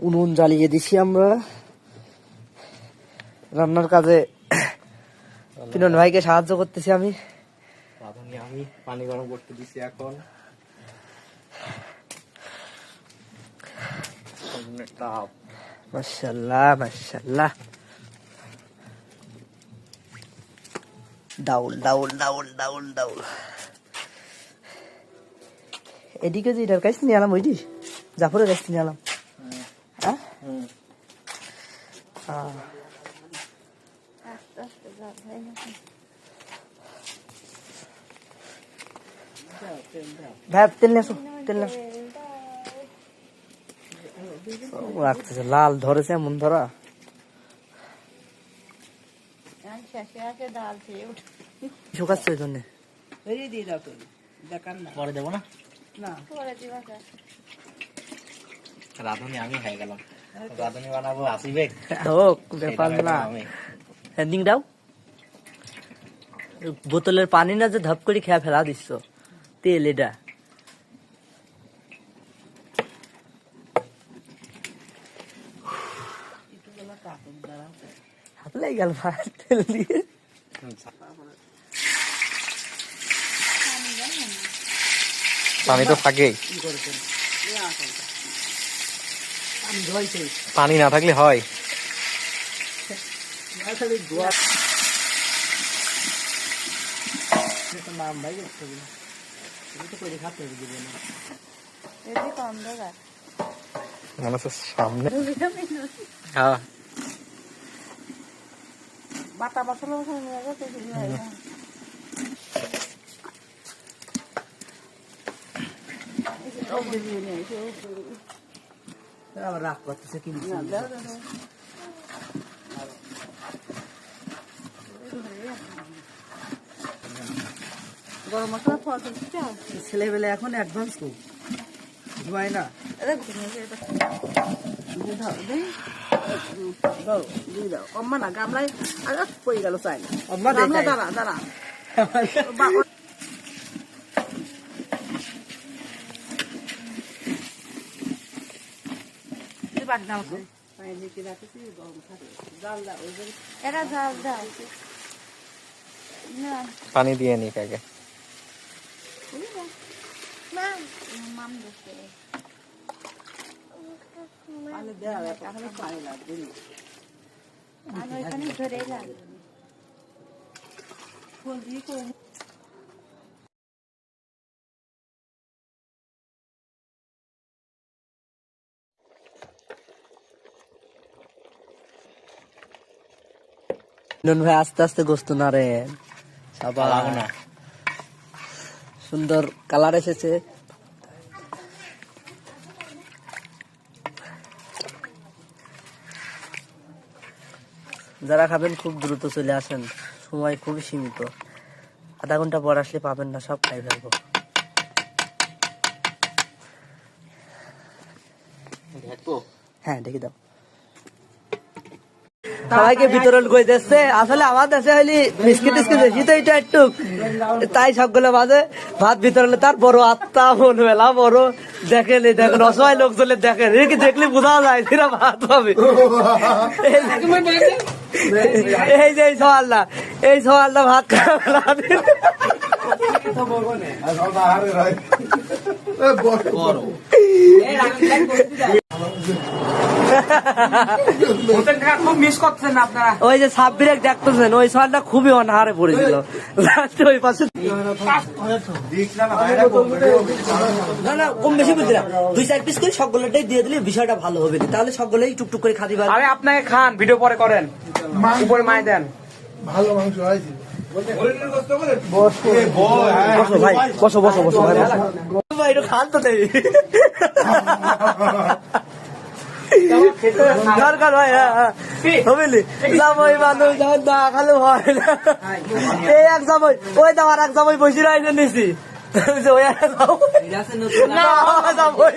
উনুন জ্বালিয়ে দিছি আমরা। রান্নার কাজে কিরণ ভাইকে সাহায্য করতেছি আমি। আমি পানি গরম করতে দিছি এখন। মাশাল্লাহ মাশাল্লাহ ডাউল ডাউল ডাউল ডাউল ডাউল। এদিকে যে এটার কাছে নিয়ে আলাম ওইটি জাফরের কাছে নিয়ে আলাম হ্যাঁ হুম হ্যাঁ। ভাই তেল নিয়ে আসো তেল নিয়ে আসো। ও, লাগতেছে লাল ধরেছে এমন ধরা। শুকাচ্ছে ওই জন্যে। পরে দেবো না? রাঁধুনি আমি হয়ে গেলাম। রাঁধুনি বানাবো আসিবে হোক ব্যাপার না দাও বোতলের পানি না যে ধপ করে খেয়া ফেলা দিচ্ছ তেল এটা হাত গেল ভাই তেল দিয়ে পানি তো থাকেই পানি না থাকলে হয়। মনে সামনে। হ্যাঁ টক দিয়ে নিয়ে এসে ও করে- আবার রাগ করতেছে কিন্তু। গরম মশলা ছেলেবেলে এখন অ্যাডভান্স খুব ঘুমায় না। অম্মা গামলায় আরে পড়ে গেল চাই। দাঁড়া, দাঁড়া। বাদ দাও থাকে। জাল দাও, পানি দিয়ে নি আগে। মাম মাম দেখে পানি দেওয়া লাগে, তাহলে পানি লাগবে না। আমি ওইখানে ধরে এলাম ফুল দিয়ে করে নন ভাই আস্তে আস্তে গোস্ত না রে। আবার লাগো না। সুন্দর কালার এসেছে। যারা খাবেন খুব দ্রুত চলে আসেন। সময় খুবই সীমিত। আধা ঘণ্টা পর আসলে পাবেন না সব খাই ফেলব। হ্যাঁ দেখি দাও। সবাইকে বিতরণ করে দিচ্ছে আসলে আমার দেশে হইলি বিস্কিট টিস্কিট বেশি তো এটা একটু তাই সবগুলো মাঝে ভাত বিতরণে তার বড় আত্মা মন মেলা বড়। দেখেন দেখেন অসহায় লোকজনের দেখেন। এদিকে দেখলে বোঝা যায় এরা ভাত পাবে এই যে এই সওয়ালটা এই সওয়ালটা ভাত খাবে। খুব মিস করছেন আপনারা? ওই যে সাব্বির দেখতেছেন ওই সওয়ালটা খুবই অনাহারে পড়েছিল। ওই পাশে না না কম বেশি বুঝলি দুই চার পিস করে সবগুলোটাই দিয়ে দিলে বিষয়টা ভালো হবে তাহলে সবগুলোই টুকটুক করে খাতে পারবে আমি আপনাকে খান ভিডিও পরে করেন। উপরে মাই দেন। বসো ভাই বসো বসো বসো ভাই বসো। ভাই খান তো দেই দরকার ভাই হ্যাঁ হ্যাঁ বুঝলি জামাই মানুষ যখন না খালো হয় না এই এক জামাই ওই তো আর এক জামাই বসে রাইতে নিছি ওই এক জামাই না জামাই